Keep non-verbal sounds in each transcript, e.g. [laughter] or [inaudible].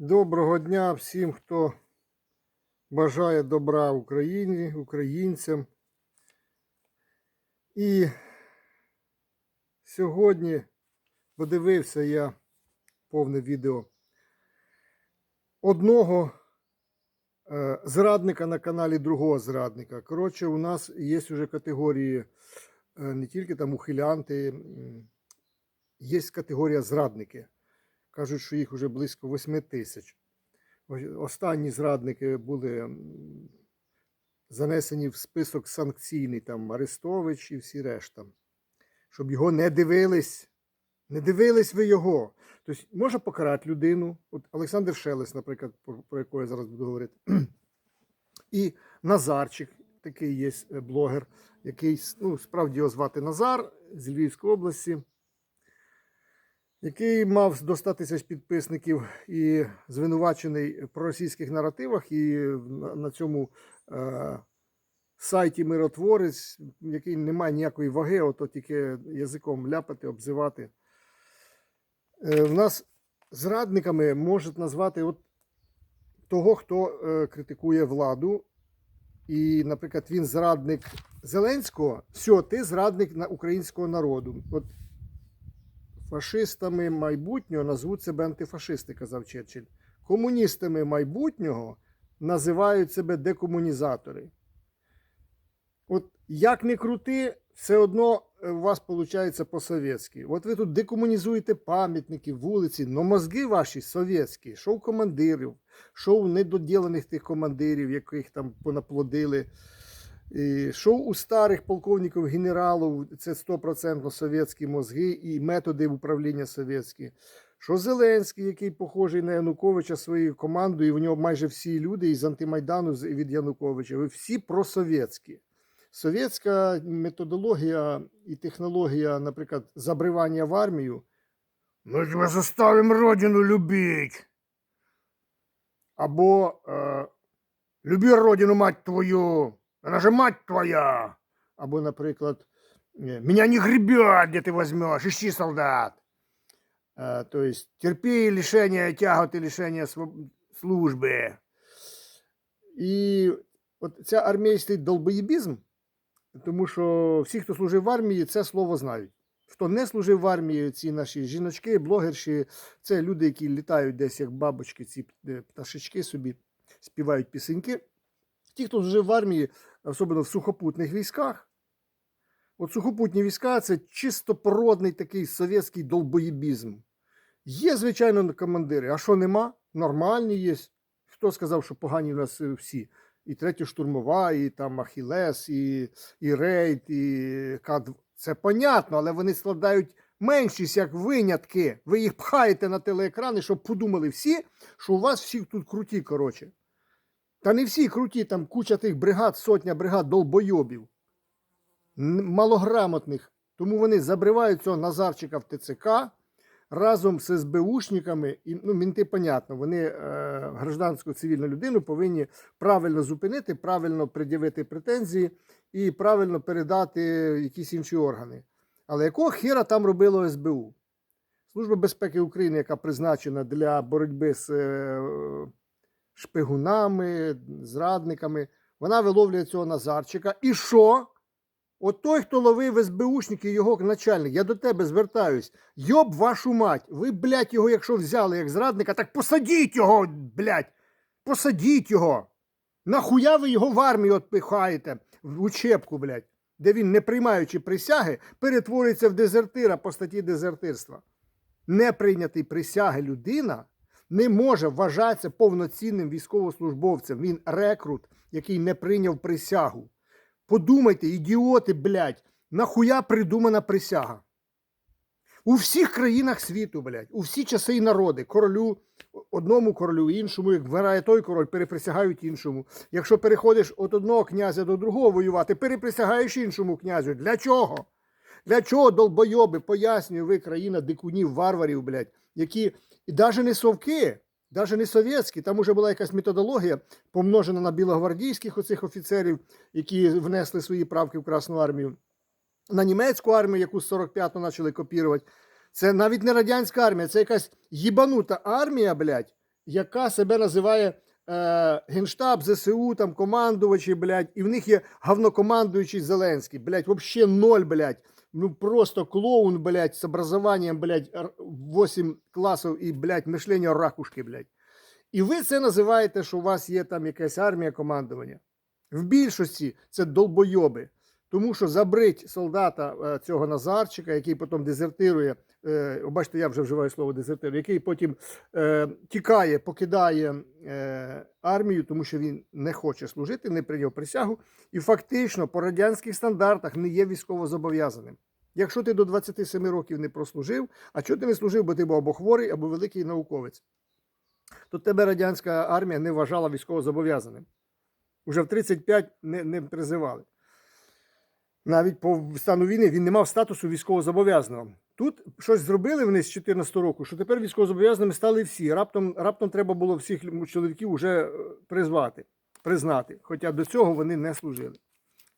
Доброго дня всім, хто бажає добра Україні, українцям. І сьогодні подивився я повне відео одного е, зрадника на каналі другого зрадника. Коротше, у нас є вже категорії е, не тільки там ухилянти, є категорія зрадники. Кажуть, що їх вже близько 8 тисяч. Останні зрадники були занесені в список санкційний, там Арестович і всі решта. Щоб його не дивились. Не дивились ви його. Тобто можна покарати людину. От Олександр Шелес, наприклад, про, якого я зараз буду говорити. [clears throat] І Назарчик, такий є е, блогер, який ну, справді його звати Назар з Львівської області який мав до 100 тисяч підписників і звинувачений в проросійських наративах, і на, на цьому е, сайті Миротворець, який не має ніякої ваги, ото тільки язиком ляпати, обзивати. Е, в нас зрадниками можуть назвати от того, хто е, критикує владу. І, наприклад, він зрадник Зеленського, все, ти зрадник українського народу. От фашистами майбутнього назвуть себе антифашисти, казав Черчилль. Комуністами майбутнього називають себе декомунізатори. От як не крути, все одно е, у вас виходить по-совєтськи. От ви тут декомунізуєте пам'ятники, вулиці, но мозги ваші совєтські, що у командирів, що у недоділених тих командирів, яких там понаплодили. Що у старих полковників, генералів це 100% совєтські мозги і методи управління совєтські. Що Зеленський, який похожий на Януковича своєю командою, і в нього майже всі люди із антимайдану від Януковича, ви всі просовєтські. Совєтська методологія і технологія, наприклад, забривання в армію. Ми ж вас заставимо родину любити. Або е, люби родину, мать твою. Она же мать твоя. Або, наприклад, меня не гребет, где ты возьмешь, ищи солдат. То есть терпи лишення тяготи, лишення служби. І от ця армійський долбоєбізм, тому що всі, хто служив в армії, це слово знають. Хто не служив в армії, ці наші жіночки, блогерші, це люди, які літають десь як бабочки, ці е, пташечки собі співають пісеньки. Ті, хто служив в армії, особливо в сухопутних військах. От сухопутні війська це чисто породний такий совєтський долбоєбізм. Є, звичайно, командири, а що нема? Нормальні є. Хто сказав, що погані в нас всі? І третя штурмова, і там Ахілес, і, і Рейд, і К2. Це понятно, але вони складають меншість як винятки. Ви їх пхаєте на телеекрани, щоб подумали всі, що у вас всі тут круті, коротше. Та не всі круті, там куча тих бригад, сотня бригад долбойобів, малограмотних. Тому вони забривають цього Назарчика в ТЦК разом з СБУшниками. І, ну, мінти, понятно, вони е, гражданську цивільну людину повинні правильно зупинити, правильно пред'явити претензії і правильно передати якісь інші органи. Але якого хера там робило СБУ? Служба безпеки України, яка призначена для боротьби з е, шпигунами, зрадниками. Вона виловлює цього Назарчика. І що? От той, хто ловив СБУшники, його начальник, я до тебе звертаюсь. Йоб вашу мать, ви, блядь, його, якщо взяли як зрадника, так посадіть його, блядь, посадіть його. Нахуя ви його в армію отпихаєте, в учебку, блядь, де він, не приймаючи присяги, перетворюється в дезертира по статті дезертирства. Не прийнятий присяги людина не може вважатися повноцінним військовослужбовцем. Він рекрут, який не прийняв присягу. Подумайте, ідіоти, блядь, нахуя придумана присяга? У всіх країнах світу, блядь, у всі часи і народи, королю, одному королю, іншому, як вмирає той король, переприсягають іншому. Якщо переходиш від одного князя до другого воювати, переприсягаєш іншому князю. Для чого? Для чого долбойоби, пояснюю ви, країна дикунів, варварів, блядь, які і навіть не совки, навіть не совєтські, там уже була якась методологія, помножена на білогвардійських оцих офіцерів, які внесли свої правки в Красну армію, на німецьку армію, яку з 45-го почали копірувати. Це навіть не радянська армія, це якась їбанута армія, блядь, яка себе називає е, Генштаб, ЗСУ, там командувачі, блядь, і в них є говнокомандуючий Зеленський, блядь, вообще ноль, блядь. Ну просто клоун, блядь, с образованием, блядь, 8 класів і, блядь, мишлення ракушки, блядь. І ви це називаєте, що у вас є там якась армія командування. В більшості це долбойоби. Тому що забрить солдата е, цього Назарчика, який потім дезертирує, бачите, я вже вживаю слово дезертир, який потім е, тікає, покидає е, армію, тому що він не хоче служити, не прийняв присягу, і фактично по радянських стандартах не є військовозобов'язаним. Якщо ти до 27 років не прослужив, а чого ти не служив, бо ти був або хворий, або великий науковець, то тебе радянська армія не вважала військовозобов'язаним. Уже в 35 не, не призивали. Навіть по стану війни він не мав статусу військовозобов'язаного. Тут щось зробили вони з 14 року, що тепер військовозобов'язаними стали всі. Раптом, раптом треба було всіх чоловіків вже призвати, признати. Хоча до цього вони не служили.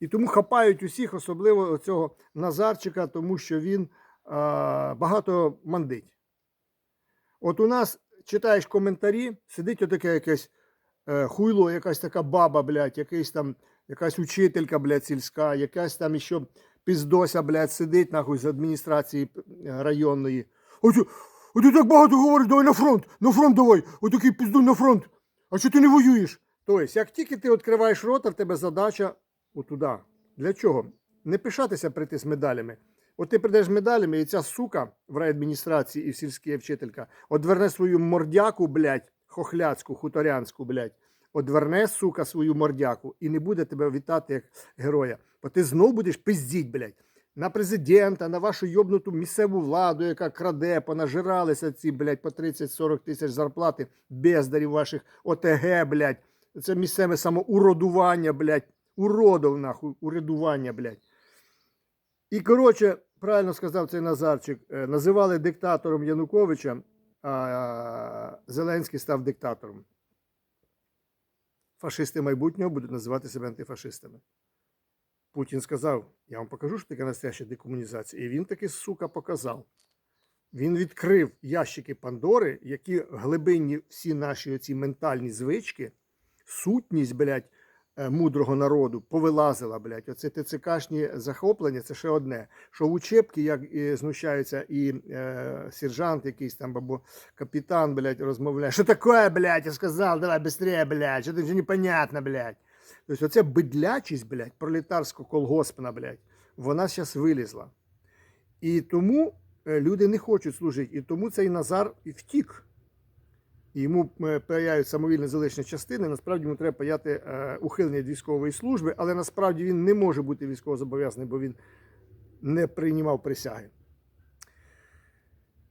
І тому хапають усіх, особливо цього Назарчика, тому що він а, багато мандить. От у нас читаєш коментарі, сидить отаке якесь е, хуйло, якась така баба, блядь, якийсь там, якась учителька, блядь, сільська, якась там іще піздося, блядь, сидить нахуй з адміністрації е, районної. От ти так багато говориш, давай на фронт, на фронт давай, отакий пізду на фронт. А що ти не воюєш? Тобто, як тільки ти відкриваєш рота, в тебе задача отуда. Для чого? Не пишатися прийти з медалями. От ти прийдеш з медалями, і ця сука в райадміністрації і в сільській вчителька одверне свою мордяку, блядь, хохляцьку, хуторянську, блядь, одверне, сука, свою мордяку і не буде тебе вітати як героя. Бо ти знов будеш пиздіть, блядь, на президента, на вашу йобнуту місцеву владу, яка краде, понажиралися ці, блядь, по 30-40 тисяч зарплати бездарів ваших ОТГ, блядь. Це місцеве самоуродування, блядь, уродов, нахуй, урядування, блядь. І, коротше, правильно сказав цей Назарчик, е, називали диктатором Януковича, а Зеленський став диктатором. Фашисти майбутнього будуть називати себе антифашистами. Путін сказав: я вам покажу, що таке настояща декомунізація. І він таки, сука, показав. Він відкрив ящики Пандори, які глибинні всі наші оці ментальні звички, сутність, блядь, мудрого народу повилазила, блядь. Оце ТЦКшні захоплення, це ще одне. Що в учебці, як і знущаються і е, сержант якийсь там, або капітан, блядь, розмовляє. Що таке, блядь, я сказав, давай быстрее, блядь, що це вже непонятно, блядь. Тобто оця бидлячість, блядь, пролетарсько-колгоспна, блядь, вона зараз вилізла. І тому е, люди не хочуть служити. І тому цей Назар втік. Йому е, паяють самовільне залишення частини. Насправді йому треба паяти е, ухилення від військової служби, але насправді він не може бути військовозобов'язаний, бо він не приймав присяги.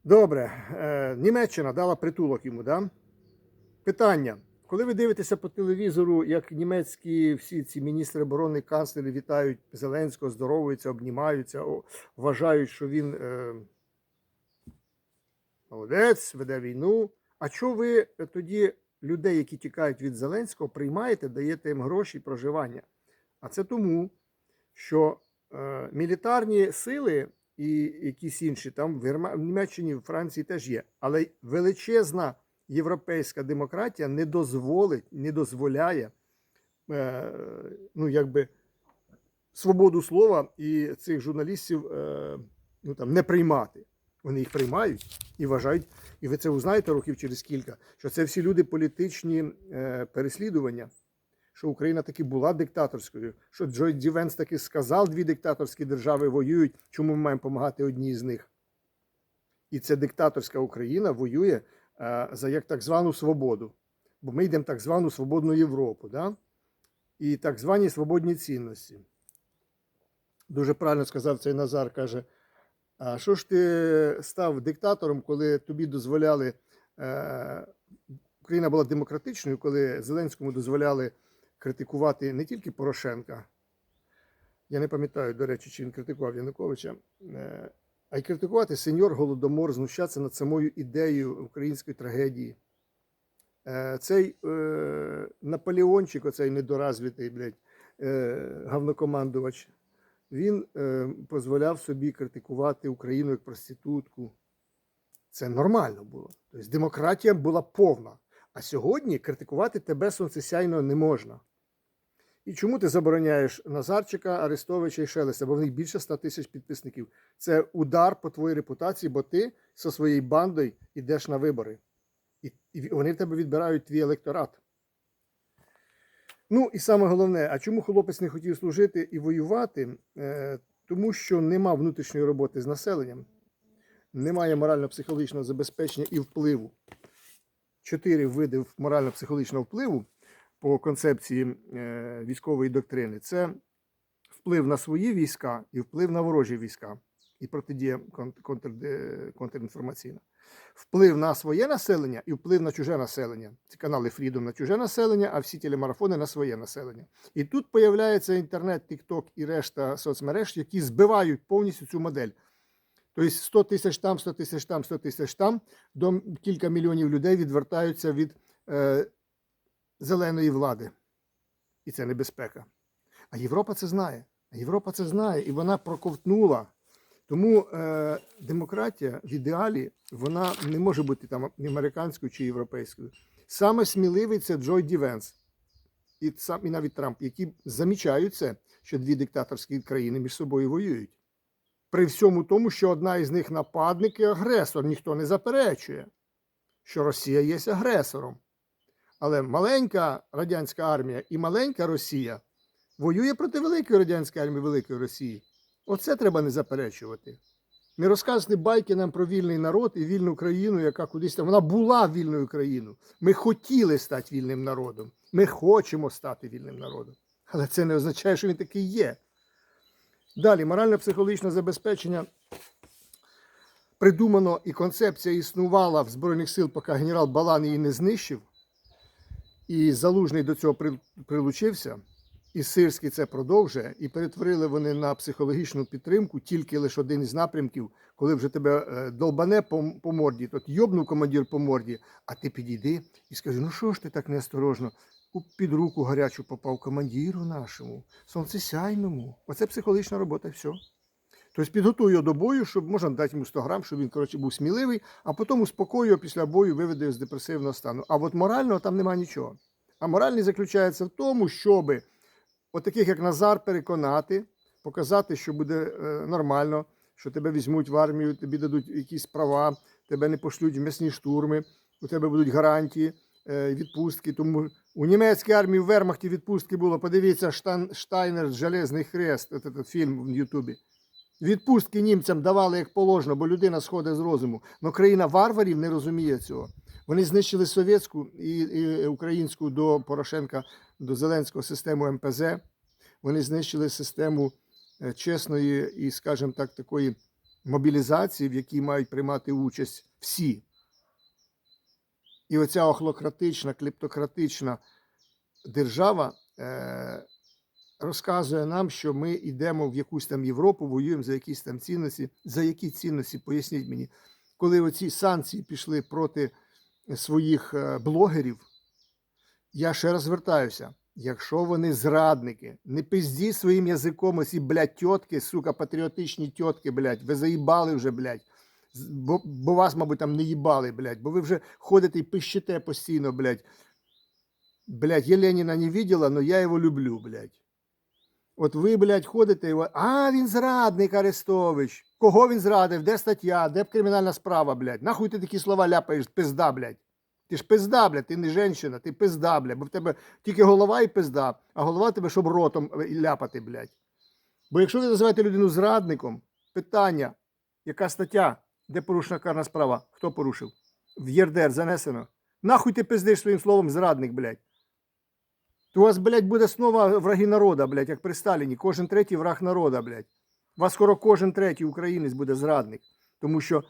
Добре, е, Німеччина дала притулок йому, да? Питання. Коли ви дивитеся по телевізору, як німецькі всі ці міністри оборони, канцлери вітають Зеленського, здоровуються, обнімаються, вважають, що він е, молодець, веде війну. А чого ви тоді людей, які тікають від Зеленського, приймаєте, даєте їм гроші і проживання? А це тому, що е, мілітарні сили і якісь інші там в, Герма... в Німеччині, в Франції теж є, але величезна європейська демократія не дозволить, не дозволяє е, ну, якби, свободу слова і цих журналістів е, ну, там, не приймати. Вони їх приймають і вважають, і ви це узнаєте років через кілька, що це всі люди політичні е, переслідування, що Україна таки була диктаторською, що Джой Дівенс таки сказав, дві диктаторські держави воюють, чому ми маємо допомагати одній з них. І ця диктаторська Україна воює е, за як так звану свободу. Бо ми йдемо так звану свободну Європу, да? і так звані свободні цінності. Дуже правильно сказав цей Назар, каже. А що ж ти став диктатором, коли тобі дозволяли, е, Україна була демократичною, коли Зеленському дозволяли критикувати не тільки Порошенка, я не пам'ятаю, до речі, чи він критикував Януковича, е, а й критикувати сеньор Голодомор, знущатися над самою ідеєю української трагедії. Е, цей Наполеончик, оцей недоразвитий, блядь, говнокомандувач, він е, дозволяв собі критикувати Україну як проститутку. Це нормально було. Тобто демократія була повна. А сьогодні критикувати тебе сонцесяйно не можна. І чому ти забороняєш Назарчика, Арестовича і Шелеста? Бо в них більше 100 тисяч підписників. Це удар по твоїй репутації, бо ти зі своєю бандою йдеш на вибори. І вони в тебе відбирають твій електорат. Ну і саме головне, а чому хлопець не хотів служити і воювати? Е, тому що нема внутрішньої роботи з населенням, немає морально-психологічного забезпечення і впливу. Чотири види морально-психологічного впливу по концепції е, військової доктрини це вплив на свої війська і вплив на ворожі війська, і протидія е, контрінформаційна. Вплив на своє населення і вплив на чуже населення. Ці канали Freedom на чуже населення, а всі телемарафони на своє населення. І тут появляється інтернет, TikTok і решта соцмереж, які збивають повністю цю модель. Тобто 100 тисяч там, 100 тисяч там, 100 тисяч там, до кілька мільйонів людей відвертаються від е, зеленої влади. І це небезпека. А Європа це знає. А Європа це знає, і вона проковтнула. Тому е, демократія в ідеалі вона не може бути там американською чи європейською. Саме сміливий це Джой Дівенс і сам і навіть Трамп, які замічають це, що дві диктаторські країни між собою воюють. При всьому тому, що одна із них нападник і агресор, ніхто не заперечує, що Росія є агресором. Але маленька радянська армія і маленька Росія воює проти великої радянської армії, великої Росії. Оце треба не заперечувати. Не розказувати байки нам про вільний народ і вільну країну, яка кудись там. Вона була вільною країною. Ми хотіли стати вільним народом. Ми хочемо стати вільним народом. Але це не означає, що він такий є. Далі, морально-психологічне забезпечення придумано і концепція існувала в Збройних сил, поки генерал Балан її не знищив. І Залужний до цього прилучився. І Сирський це продовжує, і перетворили вони на психологічну підтримку тільки лише один із напрямків, коли вже тебе е, долбане по, по морді, тут йобнув командир по морді, а ти підійди і скажи, ну що ж ти так неосторожно? Під руку гарячу попав командиру нашому, сонцесяйному. Оце психологічна робота, і все. Тобто підготуй його до бою, щоб можна дати йому 100 грам, щоб він коротше, був сміливий, а потім успокоює після бою, виведе з депресивного стану. А от морального там немає нічого. А моральний заключається в тому, щоби от таких як Назар переконати, показати, що буде е, нормально, що тебе візьмуть в армію, тобі дадуть якісь права, тебе не пошлють в м'ясні штурми, у тебе будуть гарантії, е, відпустки. Тому у німецькій армії в Вермахті відпустки було. Подивіться, Штайнер, Железний Хрест, от этот фільм в Ютубі. Відпустки німцям давали як положено, бо людина сходить з розуму. Но країна варварів не розуміє цього. Вони знищили совєтську і, і українську до Порошенка, до Зеленського систему МПЗ. Вони знищили систему е, чесної і, скажімо так, такої мобілізації, в якій мають приймати участь всі. І оця охлократична, клептократична держава е, розказує нам, що ми йдемо в якусь там Європу, воюємо за якісь там цінності. За які цінності? Поясніть мені, коли оці санкції пішли проти своїх е, блогерів, я ще раз звертаюся. Якщо вони зрадники, не пизді своїм язиком оці, блядь, тітки, сука, патріотичні тітки, блядь, ви заїбали вже, блядь. Бо, бо вас, мабуть, там не їбали, блядь, бо ви вже ходите і пищите постійно, блядь. Блядь, я не видела, але я його люблю, блядь. От ви, блядь, ходите і а він зрадник Арестович. Кого він зрадив? Де стаття? Де кримінальна справа, блядь? Нахуй ти такі слова ляпаєш, пизда, блядь. Ти ж пизда, блядь, ти не жінка, ти пизда, блядь, бо в тебе тільки голова і пизда, а голова тебе, щоб ротом е, ляпати, блядь. Бо якщо ви називаєте людину зрадником, питання, яка стаття, де порушена карна справа, хто порушив? В ЄРДР занесено. Нахуй ти пиздиш своїм словом зрадник, блядь. То у вас, блядь, буде знову враги народа, блядь, як при Сталіні. Кожен третій враг народа, блядь. У вас скоро кожен третій українець буде зрадник. Тому що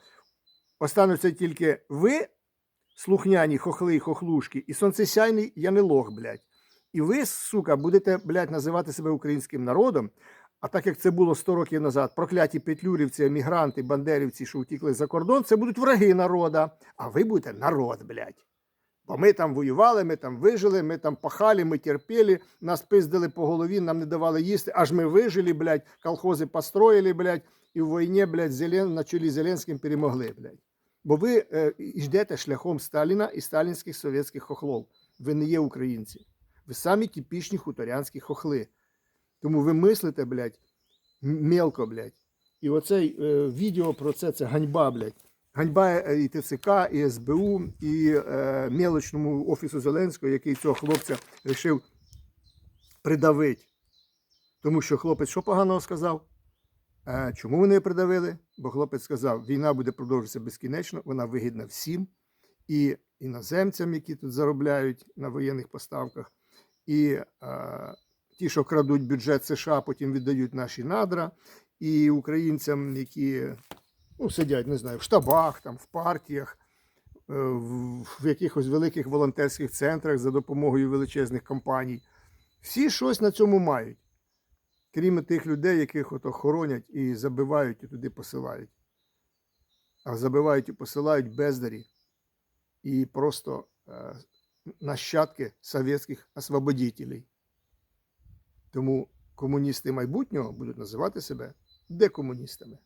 остануться тільки ви, слухняні хохли і хохлушки, і сонцесяйний янелох, блядь. І ви, сука, будете, блядь, називати себе українським народом. А так як це було 100 років назад, прокляті петлюрівці, емігранти, бандерівці, що втікли за кордон, це будуть враги народа. А ви будете народ, блядь. Бо ми там воювали, ми там вижили, ми там пахали, ми терпіли, нас пиздили по голові, нам не давали їсти, аж ми вижили, блядь, колхози построїли, блядь, і в війні, блядь, Зелен, на чолі Зеленським перемогли, блядь. Бо ви е, йдете шляхом Сталіна і сталінських совєтських хохлов. Ви не є українці. Ви самі типічні хуторянські хохли. Тому ви мислите, блядь, мелко, блядь. І оцей е, відео про це це ганьба, блядь. Ганьба е, і ТЦК, і СБУ, і е, мелочному офісу Зеленського, який цього хлопця вирішив придавити. Тому що хлопець що поганого сказав? Чому вони придавили? Бо хлопець сказав, війна буде продовжуватися безкінечно, вона вигідна всім, і іноземцям, які тут заробляють на воєнних поставках, і е, ті, що крадуть бюджет США, потім віддають наші надра, і українцям, які ну, сидять, не знаю, в штабах, там, в партіях, е, в якихось великих волонтерських центрах за допомогою величезних компаній. Всі щось на цьому мають. Крім тих людей, яких ото хоронять і забивають і туди посилають. А забивають і посилають бездарі і просто е, нащадки совєтських освободітелів. Тому комуністи майбутнього будуть називати себе декомуністами.